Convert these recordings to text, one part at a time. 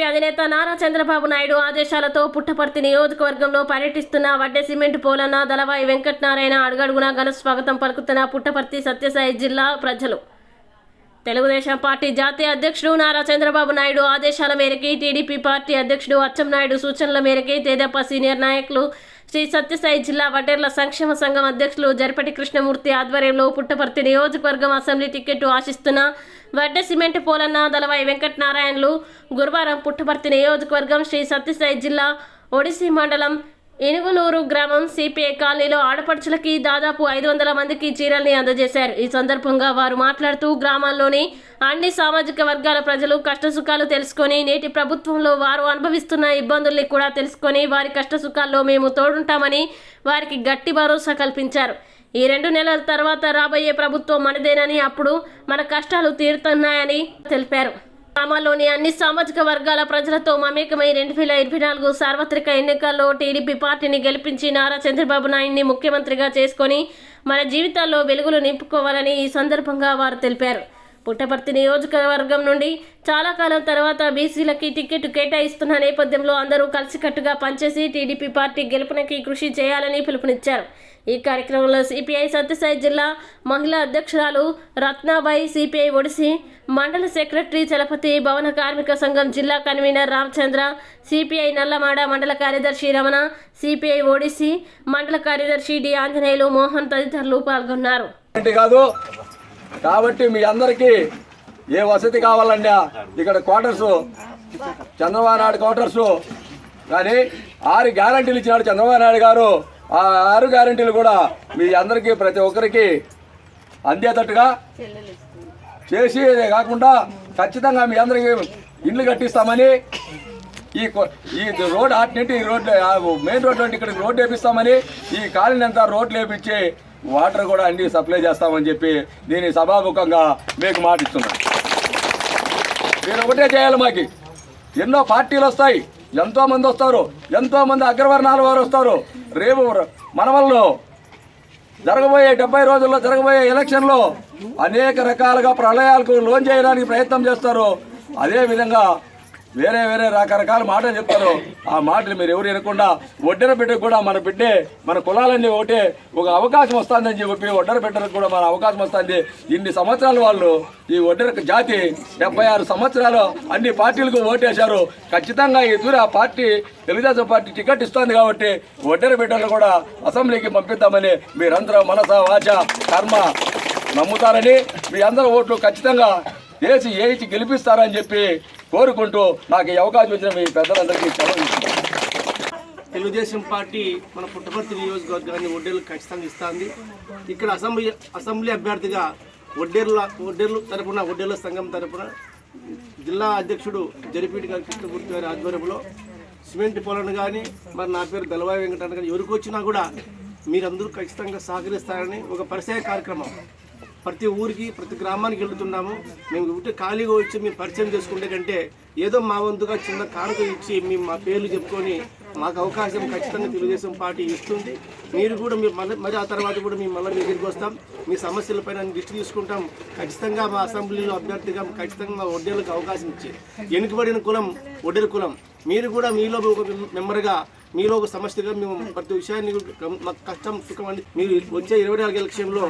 TDP అధినేత నారా చంద్రబాబు నాయుడు ఆదేశాలతో పుట్టపర్తి నియోజకవర్గంలో పర్యటిస్తున్న వడ్డే సిమెంట్ పోలన్న దళవాయి వెంకటనారాయణ అడుగడుగున ఘన స్వాగతం పలుకుతున్న పుట్టపర్తి సత్యసాయి జిల్లా ప్రజలు. తెలుగుదేశం పార్టీ జాతీయ అధ్యక్షుడు నారా చంద్రబాబు నాయుడు ఆదేశాల మేరకి టీడీపీ పార్టీ అధ్యక్షుడు అచ్చెన్నాయుడు సూచనల మేరకి తేదప్ప సీనియర్ నాయకులు శ్రీ సత్యసాయి జిల్లా వడ్డేర్ల సంక్షేమ సంఘం అధ్యక్షులు జరపటి కృష్ణమూర్తి ఆధ్వర్యంలో పుట్టపర్తి నియోజకవర్గం అసెంబ్లీ టికెట్ ఆశిస్తున్న వడ్డే సిమెంట్ పోలన్న దళవాయి వెంకటనారాయణలు గురువారం పుట్టపర్తి నియోజకవర్గం శ్రీ సత్యసాయి జిల్లా ఒడిసి మండలం ఇనుగులూరు గ్రామం సిపిఐ కాలనీలో ఆడపడుచులకి దాదాపు ఐదు వందల మందికి చీరల్ని అందజేశారు. ఈ సందర్భంగా వారు మాట్లాడుతూ గ్రామాల్లోని అన్ని సామాజిక వర్గాల ప్రజలు కష్టసుఖాలు తెలుసుకొని నేటి ప్రభుత్వంలో వారు అనుభవిస్తున్న ఇబ్బందుల్ని కూడా తెలుసుకొని వారి కష్టసుఖాల్లో మేము తోడుంటామని వారికి గట్టి భరోసా కల్పించారు. ఈ రెండు నెలల తర్వాత రాబోయే ప్రభుత్వం మనదేనని అప్పుడు మన కష్టాలు తీరుతున్నాయని తెలిపారు. గ్రామాల్లోని అన్ని సామాజిక వర్గాల ప్రజలతో మమేకమై రెండు వేల ఇరవై నాలుగు సార్వత్రిక ఎన్నికల్లో టీడీపీ పార్టీని గెలిపించి నారా చంద్రబాబు నాయుడిని ముఖ్యమంత్రిగా చేసుకొని మన జీవితాల్లో వెలుగులు నింపుకోవాలని ఈ సందర్భంగా వారు తెలిపారు. పుట్టపర్తి నియోజకవర్గం నుండి చాలా కాలం తర్వాత బీసీలకి టికెట్ కేటాయిస్తున్న నేపథ్యంలో అందరూ కలిసికట్టుగా పనిచేసి టీడీపీ పార్టీ గెలుపునకి కృషి చేయాలని పిలుపునిచ్చారు. ఈ కార్యక్రమంలో సిపిఐ సత్యసాయి జిల్లా మహిళా అధ్యక్షురాలు రత్నాబాయి సిపిఐ ఒడిసి మండల సెక్రటరీ చలపతి భవన కార్మిక సంఘం జిల్లా కన్వీనర్ రామచంద్ర సిపిఐ నల్లమాడ మండల కార్యదర్శి రమణ సిపిఐ ఒడిసి మండల కార్యదర్శి డి ఆంజనేయులు మోహన్ తదితరులు పాల్గొన్నారు. కాదు కాబట్టి మీ అందరికీ ఏ వసతి కావాలండి ఇక్కడ క్వార్టర్స్ చంద్రబాబు నాయుడు క్వార్టర్స్ కానీ ఆరు గ్యారంటీలు ఇచ్చినాడు చంద్రబాబు నాయుడు గారు. ఆ ఆరు గ్యారంటీలు కూడా మీ అందరికీ ప్రతి ఒక్కరికి అందేటట్టుగా చేసి కాకుండా ఖచ్చితంగా మీ అందరికీ ఇండ్లు కట్టిస్తామని ఈ కొ- ఈ రోడ్ అటు నుండి ఈ రోడ్ మెయిన్ రోడ్ నుండి ఇక్కడ రోడ్ వేపిస్తామని ఈ కాలనీ అంతా రోడ్లు వేపించి వాటర్ కూడా అన్ని సప్లై చేస్తామని చెప్పి దీని సభాముఖంగా మీకు మాట ఇస్తున్నాను మీరు ఒకటే చేయాలి మాకి. ఎన్నో పార్టీలు వస్తాయి. ఎంతో మంది వస్తారు ఎంతో మంది అగ్రవర్ణాల వారు వస్తారు. రేపు మనవల్లో జరగబోయే డెబ్బై రోజుల్లో జరగబోయే ఎలక్షన్లో అనేక రకాలుగా ప్రళయాలకు లోన్ చేయడానికి ప్రయత్నం చేస్తారు. అదేవిధంగా వేరే వేరే రకరకాల మాటలు చెప్తారు. ఆ మాటలు మీరు ఎవరు వినకుండా ఒడ్డర బిడ్డకు కూడా మన బిడ్డే మన కులాలన్నీ ఒకటే ఒక అవకాశం వస్తుందని చెప్పి ఒడ్డర బిడ్డలకు కూడా మన అవకాశం వస్తుంది. ఇన్ని సంవత్సరాలు వాళ్ళు ఈ ఒడ్డర జాతి డెబ్బై ఆరు సంవత్సరాలు అన్ని పార్టీలకు ఓటేశారు. ఖచ్చితంగా ఈ దూర పార్టీ తెలుగుదేశం పార్టీ టికెట్ ఇస్తుంది కాబట్టి ఒడ్డర బిడ్డలు కూడా అసెంబ్లీకి పంపిద్దామని మీరందరూ మనస వాచ కర్మ నమ్ముతారని మీ అందరూ ఓట్లు ఖచ్చితంగా వేసి ఏచి గెలిపిస్తారని చెప్పి కోరుకుంటూ నాకు ఈ అవకాశం ఇచ్చిన మీ పెద్దలందరికీ సెలవు తెలుగుదేశం పార్టీ మన పుట్టపర్తి నియోజకవర్గాన్ని ఒడ్డేర్లు ఖచ్చితంగా ఇస్తుంది. ఇక్కడ అసెంబ్లీ అసెంబ్లీ అభ్యర్థిగా ఒడ్డేర్ల ఒడ్డేర్లు తరపున ఒడ్డేర్ల సంఘం తరపున జిల్లా అధ్యక్షుడు జరిపీటి గారి కృష్ణమూర్తి గారి ఆధ్వర్యంలో సిమెంట్ పొలను కానీ మరి నా పేరు దళవాయి వెంకటరమణ కానీ ఎవరికి వచ్చినా కూడా మీరందరూ ఖచ్చితంగా సహకరిస్తారని ఒక పరిచయ కార్యక్రమం. ప్రతి ఊరికి ప్రతి గ్రామానికి వెళ్తున్నాము. మేము ఉంటే ఖాళీగా వచ్చి మేము పరిచయం చేసుకుంటే కంటే ఏదో మా వంతుగా చిన్న కానుక ఇచ్చి మేము మా పేర్లు చెప్పుకొని మాకు అవకాశం ఖచ్చితంగా తెలుగుదేశం పార్టీ ఇస్తుంది. మీరు కూడా మీరు మళ్ళీ మరి ఆ తర్వాత కూడా మేము మళ్ళీ మీ దగ్గరికి వస్తాం. మీ సమస్యలపైన దృష్టి తీసుకుంటాం. ఖచ్చితంగా మా అసెంబ్లీలో అభ్యర్థిగా ఖచ్చితంగా మా వడ్డేలకు అవకాశం ఇచ్చి వెనుకబడిన కులం వడ్డెల కులం. మీరు కూడా మీలో ఒక మెంబర్గా మీలో ఒక సమస్యగా మేము ప్రతి విషయాన్ని మాకు కష్టం సుఖం అని మీరు వచ్చే ఇరవై నాలుగు ఎలక్షన్లో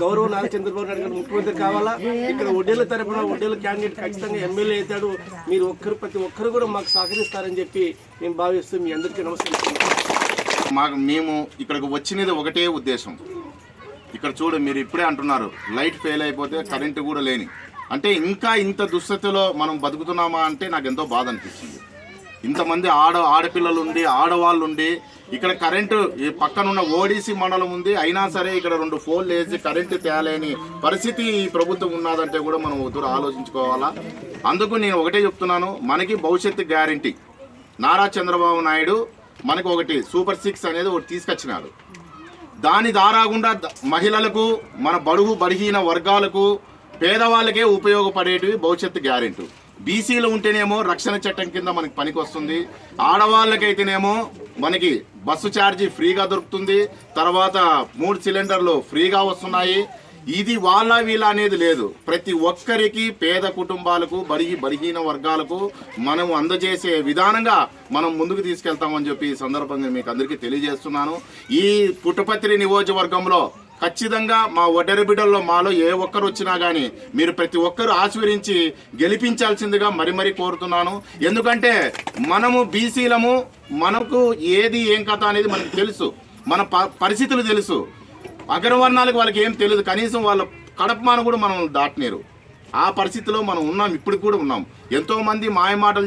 గౌరవ నారా చంద్రబాబు నాయుడు గారు ముఖ్యమంత్రి కావాలా? ఇక్కడ వడ్డేల తరపున వడ్డేల క్యాండిడేట్ ఖచ్చితంగా ఎమ్మెల్యే అవుతాడు. మీరు ఒక్కరు ప్రతి ఒక్కరు కూడా మాకు సహకరిస్తారని చెప్పి మేము భావిస్తూ మీ అందరికీ నమస్కరిస్తున్నాం మాకు మేము ఇక్కడికి వచ్చినది ఒకటే ఉద్దేశం. ఇక్కడ చూడు మీరు ఇప్పుడే అంటున్నారు లైట్ ఫెయిల్ అయిపోతే కరెంటు కూడా లేని. అంటే ఇంకా ఇంత దుస్థితిలో మనం బతుకుతున్నామా అంటే నాకు ఎంతో బాధ అనిపిస్తుంది. ఇంతమంది ఆడ ఆడపిల్లలు ఉండి ఆడవాళ్ళు ఉండి ఇక్కడ కరెంటు ఈ పక్కనున్న ఓడిసి మండలం ఉంది అయినా సరే ఇక్కడ రెండు ఫోన్లు వేసి కరెంటు తేలేని పరిస్థితి ఈ ప్రభుత్వం ఉన్నదంటే కూడా మనం దూరం ఆలోచించుకోవాలా? అందుకు నేను ఒకటే చెప్తున్నాను మనకి భవిష్యత్తు గ్యారంటీ. నారా చంద్రబాబు నాయుడు మనకు ఒకటి సూపర్ సిక్స్ అనేది ఒకటి తీసుకొచ్చినాడు. దాని దారాగుండా మహిళలకు మన బడుగు బడిహీన వర్గాలకు పేదవాళ్ళకే ఉపయోగపడేటివి భవిష్యత్తు గ్యారెంటీ. బీసీలు ఉంటేనేమో రక్షణ చట్టం కింద మనకి పనికి వస్తుంది ఆడవాళ్ళకైతేనేమో మనకి బస్సు ఛార్జీ ఫ్రీగా దొరుకుతుంది. తర్వాత మూడు సిలిండర్లు ఫ్రీగా వస్తున్నాయి. ఇది వాళ్ళ వీళ్ళ అనేది లేదు. ప్రతి ఒక్కరికి పేద కుటుంబాలకు బలిహి బలహీన వర్గాలకు మనం అందజేసే విధానంగా మనం ముందుకు తీసుకెళ్తామని చెప్పి ఈ సందర్భంగా మీకు అందరికీ తెలియజేస్తున్నాను. ఈ పుట్టపత్రి నియోజకవర్గంలో ఖచ్చితంగా మా ఒడ్డరి బిడ్డల్లో మాలో ఏ ఒక్కరు వచ్చినా కానీ మీరు ప్రతి ఒక్కరు ఆశీర్వించి గెలిపించాల్సిందిగా మరి మరీ కోరుతున్నాను. ఎందుకంటే మనము బీసీలము మనకు ఏది ఏం కథ అనేది మనకు తెలుసు. మన ప- పరిస్థితులు తెలుసు. అగ్రవర్ణాలకు వాళ్ళకి ఏం తెలియదు కనీసం వాళ్ళ కడపమాన కూడా మనం దాటనేరు ఆ పరిస్థితిలో మనం ఉన్నాం ఇప్పుడు కూడా ఉన్నాం. ఎంతో మంది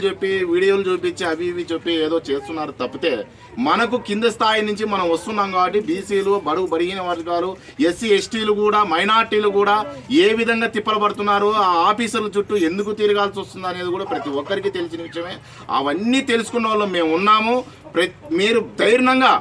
చెప్పి వీడియోలు చూపించి అవి ఇవి చెప్పి ఏదో చేస్తున్నారు తప్పితే మనకు కింద స్థాయి నుంచి మనం వస్తున్నాం కాబట్టి బీసీలు బడుగు బడిగిన వర్గాలు ఎస్సీ ఎస్టీలు కూడా మైనార్టీలు కూడా ఏ విధంగా తిప్పలబడుతున్నారో ఆ ఆఫీసర్ల చుట్టూ ఎందుకు తిరగాల్సి వస్తుంది అనేది కూడా ప్రతి ఒక్కరికి తెలిసిన విషయమే. అవన్నీ తెలుసుకున్న వాళ్ళు మేము ఉన్నాము. మీరు ధైర్యంగా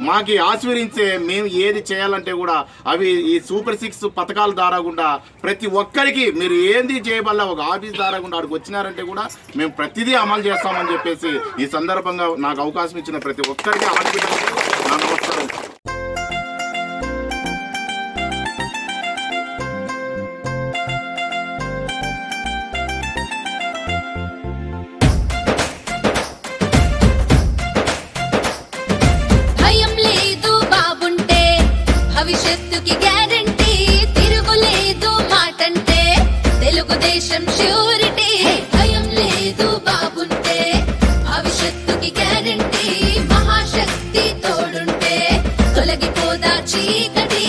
మాకి ఆశీర్వించే మేము ఏది చేయాలంటే కూడా అవి ఈ సూపర్ సిక్స్ పథకాల ద్వారా గుండా ప్రతి ఒక్కరికి మీరు ఏంది చేయబల్ల ఒక ఆఫీస్ ద్వారా గుండా అక్కడికి వచ్చినారంటే కూడా మేము ప్రతిదీ అమలు చేస్తామని చెప్పేసి ఈ సందర్భంగా నాకు అవకాశం ఇచ్చిన ప్రతి ఒక్కరికి ఆడబిడ్డలకు నా నమస్కారం. దేశం ష్యూరిటీ భయం లేదు బాబుంటే. భవిష్యత్తుకి గ్యారంటీ మహాశక్తి తోడుంటే. తొలగిపోదా చీకటి.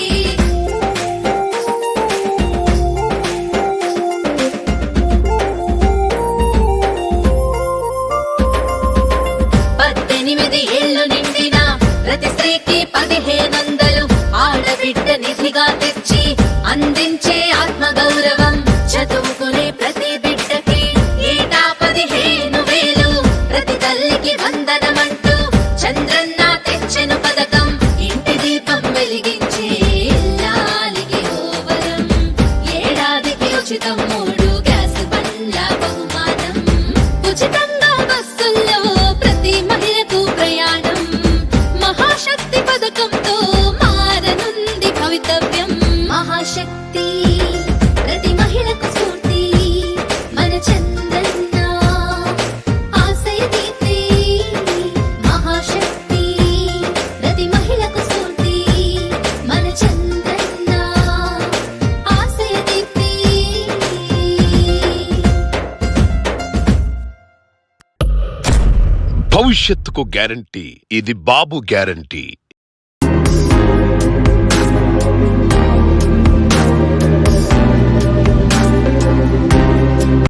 పద్దెనిమిది ఏళ్ళు నిండిన ప్రతి స్త్రీకి పదిహేనొందలు ఆడబిడ్డ నిధిగా తెచ్చి అందించే ఆత్మగౌరవం చదువు చదువుకునే ప్రతి భవిష్యత్తుకు గ్యారంటీ. ఇది బాబు గ్యారంటీ.